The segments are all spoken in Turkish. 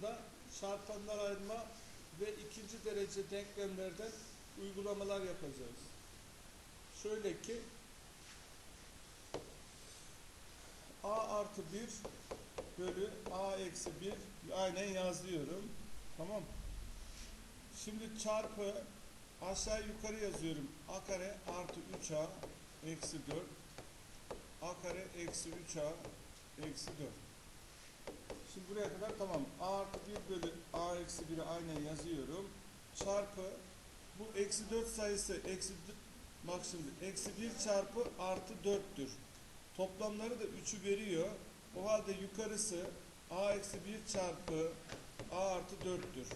konusunda çarpanlar ayırma ve ikinci derece denklemlerden uygulamalar yapacağız. Şöyle ki a artı 1 bölü a eksi 1 aynen yazıyorum. Tamam. Şimdi çarpı aşağı yukarı yazıyorum. a kare artı 3a eksi 4 a kare eksi 3a eksi 4. Şimdi buraya kadar tamam. A artı 1 bölü A eksi 1'i aynen yazıyorum. Çarpı bu eksi 4 sayısı eksi bak şimdi eksi 1 çarpı artı 4'tür. Toplamları da 3'ü veriyor. O halde yukarısı A eksi 1 çarpı A artı 4'tür.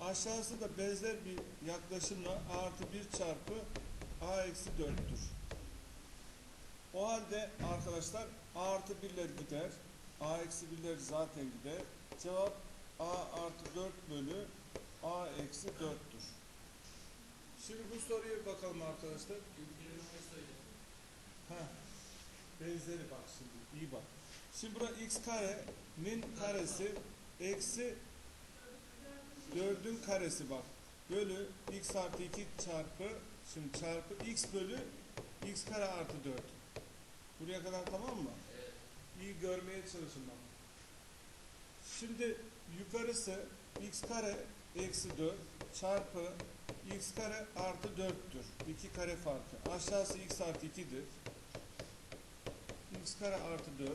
Aşağısı da benzer bir yaklaşımla A artı 1 çarpı A eksi 4'tür. O halde arkadaşlar A artı 1'ler gider. A eksi 1'ler zaten gider. Cevap A artı 4 bölü A eksi 4'tür. Şimdi bu soruya bakalım arkadaşlar. Benzeri bak şimdi. iyi bak. Şimdi bura x karenin karesi eksi 4'ün karesi bak. Bölü x artı 2 çarpı şimdi çarpı x bölü x kare artı 4. Buraya kadar tamam mı? İyi görmeye çalışın. Şimdi yukarısı x kare eksi 4 çarpı x kare artı 4'tür. 2 kare farkı. Aşağısı x artı 2'dir. x kare artı 4.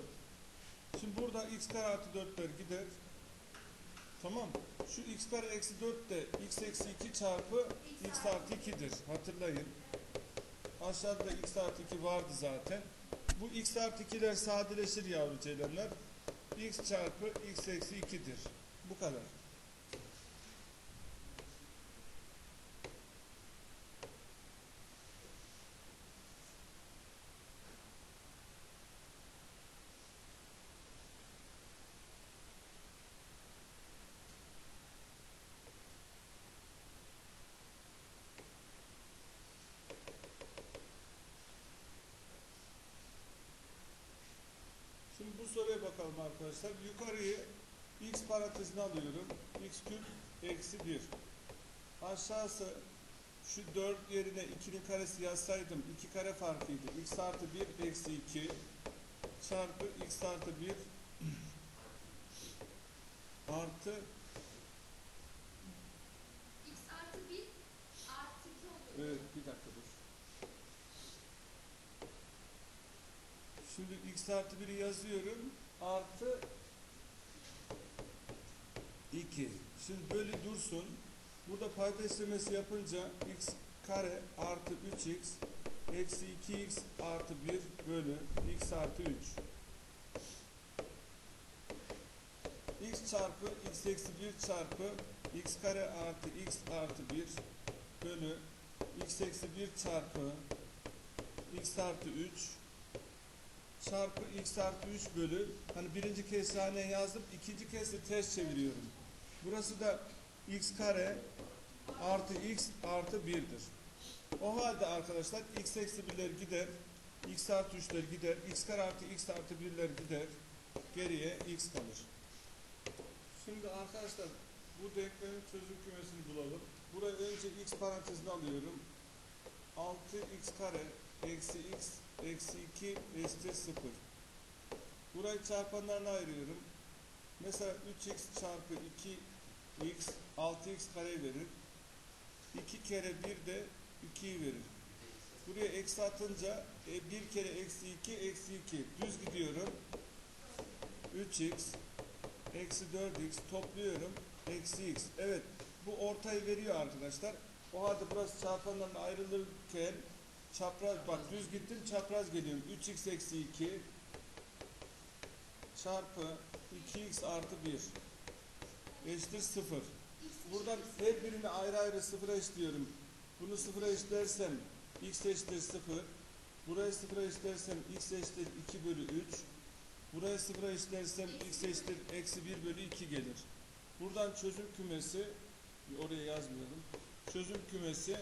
Şimdi burada x kare artı 4'ler gider. Tamam. Şu x kare eksi 4 de x eksi 2 çarpı x artı 2'dir. Hatırlayın. Aşağıda da x artı 2 vardı zaten. Bu x artı 2'ler sadeleşir yavru ceylanlar. x çarpı x eksi 2'dir. Bu kadar. Şimdi bu bakalım arkadaşlar. Yukarıyı x parantezine alıyorum. x küp eksi 1. Aşağısı şu 4 yerine 2'nin karesi yazsaydım 2 kare farkıydı. x artı 1 eksi 2 çarpı x artı 1 artı X artı 1 artı 2 oluyor. evet bir dakika dur. Şimdi x artı 1'i yazıyorum. Artı 2. Şimdi böyle dursun. Burada payda işlemesi yapınca x kare artı 3x eksi 2x artı 1 bölü x artı 3. x çarpı x eksi 1 çarpı x kare artı x artı 1 bölü x eksi 1 çarpı x artı 3 çarpı x artı 3 bölü hani birinci kez haneye yazdım ikinci kez de ters çeviriyorum. Burası da x kare artı x artı 1'dir. O halde arkadaşlar x eksi 1'ler gider. x artı 3'ler gider. x kare artı x artı 1'ler gider. Geriye x kalır. Şimdi arkadaşlar bu denklemin çözüm kümesini bulalım. Buraya önce x parantezine alıyorum. 6x kare eksi x eksi 2 eşittir 0. Burayı çarpanlarına ayırıyorum. Mesela 3x çarpı 2x 6x kare verir. 2 kere 1 de 2'yi verir. Buraya eksi atınca e, 1 kere eksi 2 eksi 2 düz gidiyorum. 3x eksi 4x topluyorum. Eksi x. Evet bu ortayı veriyor arkadaşlar. O halde burası çarpanlarına ayrılırken çapraz bak düz gittim çapraz geliyorum. 3x eksi 2 çarpı 2x artı 1 eşittir 0. Buradan her birini ayrı ayrı sıfıra eşitliyorum. Bunu sıfıra eşitlersem x eşittir 0. Burayı sıfıra eşitlersem x eşittir 2 bölü 3. Burayı sıfıra eşitlersem x eşittir eksi 1 bölü 2 gelir. Buradan çözüm kümesi oraya yazmıyorum. Çözüm kümesi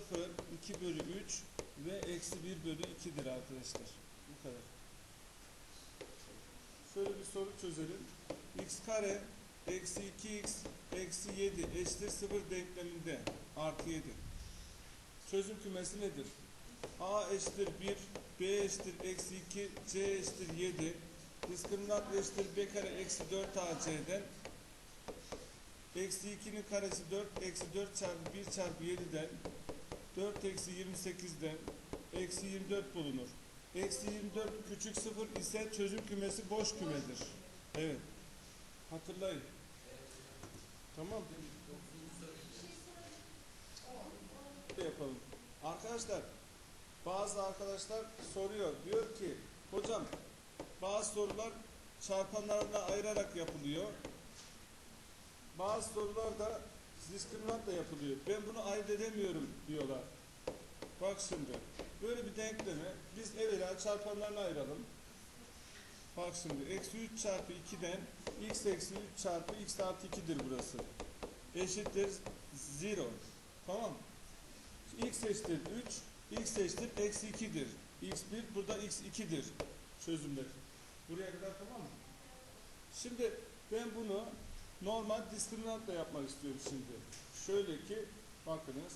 0, 2 bölü 3 ve eksi 1 bölü 2'dir arkadaşlar. Bu kadar. Şöyle bir soru çözelim. x kare eksi 2x eksi 7 eşittir 0 denkleminde artı 7. Çözüm kümesi nedir? a eşittir 1, b eşittir eksi 2, c eşittir 7. Diskriminant eşittir b kare eksi 4 ac'den Eksi 2'nin karesi 4, eksi 4 çarpı 1 çarpı 7'den 4 eksi 28'den eksi 24 bulunur. Eksi 24 küçük 0 ise çözüm kümesi boş kümedir. Evet. Hatırlayın. Tamam. Yapalım? Arkadaşlar bazı arkadaşlar soruyor. Diyor ki hocam bazı sorular çarpanlarla ayırarak yapılıyor. Bazı sorular da diskriminantla yapılıyor. Ben bunu ayırt edemiyorum diyorlar. Bak şimdi. Böyle bir denklemi biz evvela çarpanlarına ayıralım. Bak şimdi. Eksi 3 çarpı 2'den x eksi 3 çarpı x artı 2'dir burası. Eşittir 0. Tamam. x eşittir 3. x eşittir eksi 2'dir. x1 burada x2'dir. Çözümler. Buraya kadar tamam mı? Şimdi ben bunu normal diskriminantla yapmak istiyorum şimdi. Şöyle ki bakınız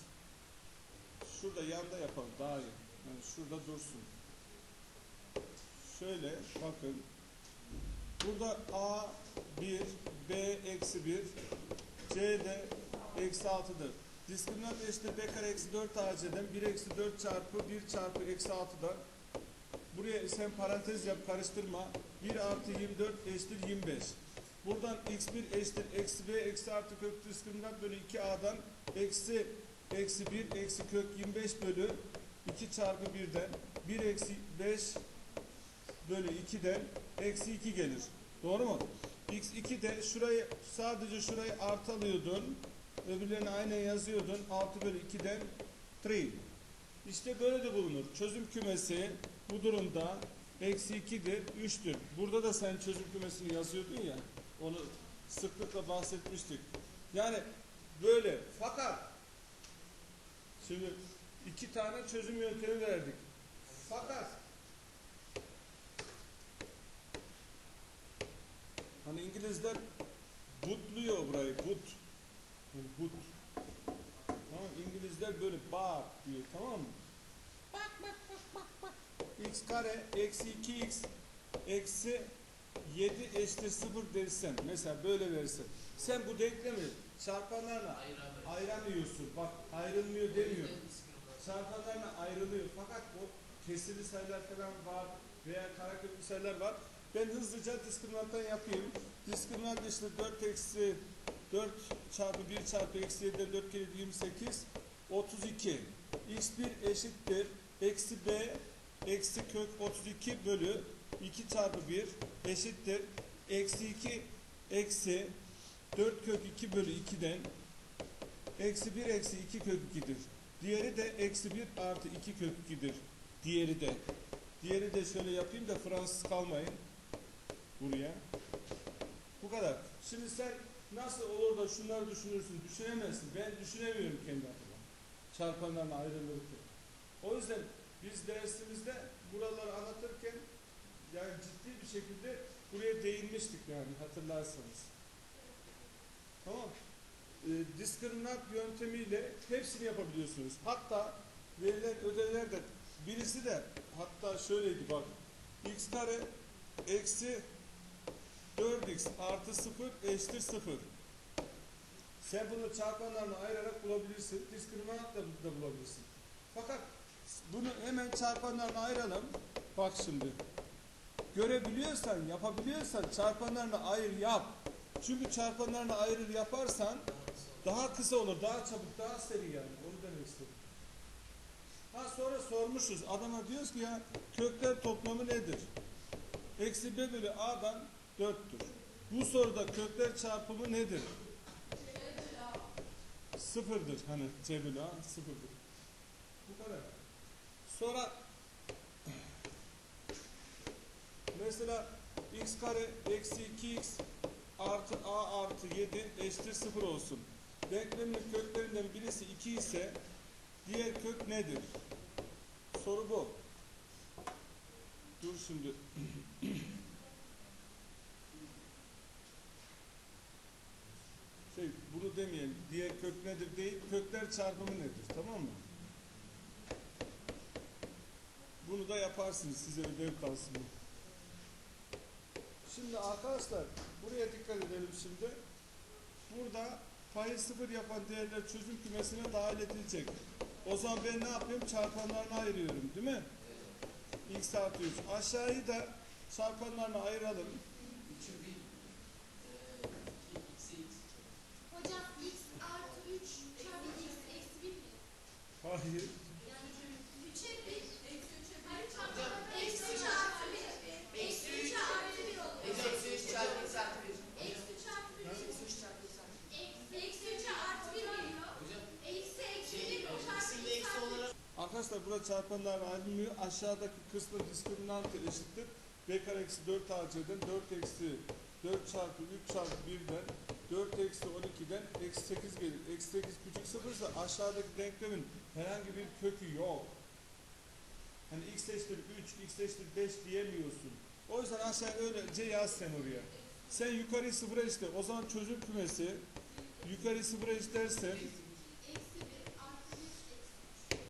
şurada yanda yapalım daha iyi. Yani şurada dursun. Şöyle bakın. Burada A 1, B eksi 1, C de eksi 6'dır. Diskriminant eşittir B kare eksi 4 AC'den 1 eksi 4 çarpı 1 çarpı eksi 6'dan Buraya sen parantez yap karıştırma. 1 artı 24 eşittir 25. Buradan x1 eşittir eksi b eksi artı kök diskriminant bölü 2a'dan eksi eksi 1 eksi kök 25 bölü 2 çarpı 1'den 1 eksi 5 bölü 2'den eksi 2 gelir. Doğru mu? x2 de şurayı sadece şurayı artı alıyordun. Öbürlerini aynen yazıyordun. 6 bölü 2'den 3. İşte böyle de bulunur. Çözüm kümesi bu durumda eksi 2'dir, 3'tür. Burada da sen çözüm kümesini yazıyordun ya. Onu sıklıkla bahsetmiştik. Yani böyle. Fakat şimdi iki tane çözüm yöntemi verdik. Fakat hani İngilizler butluyor burayı. But. But. Tamam İngilizler böyle bar diyor tamam mı? Bak bak bak bak bak. x kare eksi 2x eksi 7 eşittir 0 dersen mesela böyle verirsen sen bu denklemi çarpanlarla ayıramıyorsun. Bak ayrılmıyor demiyor. Çarpanlarla ayrılıyor. Fakat o kesirli sayılar falan var veya kareköklü sayılar var. Ben hızlıca diskriminanttan yapayım. Diskriminant işte 4 eksi 4 çarpı 1 çarpı eksi 7'den 4 kere 28 32 x1 eşittir eksi b eksi kök 32 bölü 2 çarpı 1 eşittir eksi 2 eksi 4 kök 2 bölü 2'den eksi 1 eksi 2 kök 2'dir. Diğeri de eksi 1 artı 2 kök 2'dir. Diğeri de. Diğeri de şöyle yapayım da Fransız kalmayın. Buraya. Bu kadar. Şimdi sen nasıl olur da şunları düşünürsün? Düşünemezsin. Ben düşünemiyorum kendi adıma. Çarpanlarla ayrılırken. O yüzden biz dersimizde buraları anlatırken yani ciddi bir şekilde buraya değinmiştik yani hatırlarsanız. Tamam. E, diskriminant yöntemiyle hepsini yapabiliyorsunuz. Hatta verilen ödevlerde birisi de hatta şöyleydi bak. x kare eksi 4x artı 0 eşittir 0. Sen bunu çarpanlarla ayırarak bulabilirsin. Diskriminantla da bulabilirsin. Fakat bunu hemen çarpanlarla ayıralım. Bak şimdi. Görebiliyorsan, yapabiliyorsan çarpanlarla ayır yap. Çünkü çarpanlarla ayırır yaparsan daha kısa olur, daha çabuk, daha seri yani. Onu demek istedim. Ha sonra sormuşuz. Adama diyoruz ki ya kökler toplamı nedir? Eksi b bölü a'dan 4'tür. Bu soruda kökler çarpımı nedir? Sıfırdır. Hani c bölü a sıfırdır. Bu kadar. Sonra mesela x kare eksi 2x artı a artı 7 eşittir 0 olsun. Denklemin köklerinden birisi 2 ise diğer kök nedir? Soru bu. Dur şimdi. şey bunu demeyelim. Diğer kök nedir değil. Kökler çarpımı nedir? Tamam mı? Bunu da yaparsınız size ödev kalsın. bu. Şimdi arkadaşlar buraya dikkat edelim şimdi. Burada payı sıfır yapan değerler çözüm kümesine dahil edilecek. O zaman ben ne yapıyorum? Çarpanlarını ayırıyorum değil mi? X artı 3. Aşağıyı da çarpanlarına ayıralım. Hocam x artı 3 çarpı x eksi 1 mi? Hayır. Yani 3'e 1 eksi 3'e 1 hayır çarpı eksi 3 artı 1 eksi 3 artı 1 olur. Eksi 3 çarpı 1 eksi 3 artı 1 geliyor. Eksi eksi 1 çarpı x artı 3. Burada çarpanlar ayrılmıyor. Aşağıdaki kısmın diskriminantı eşittir. B kare eksi 4 AC'den 4 eksi 4 çarpı 3 çarpı 1'den 4 eksi 12'den eksi 8 gelir. Eksi 8 küçük sıfırsa aşağıdaki denklemin herhangi bir kökü yok. Hani x eşittir 3, x eşittir 5 diyemiyorsun. O yüzden aşağı öylece yaz sen oraya. Sen yukarıyı sıfıra işte. O zaman çözüm kümesi yukarıyı sıfıra eşitlersen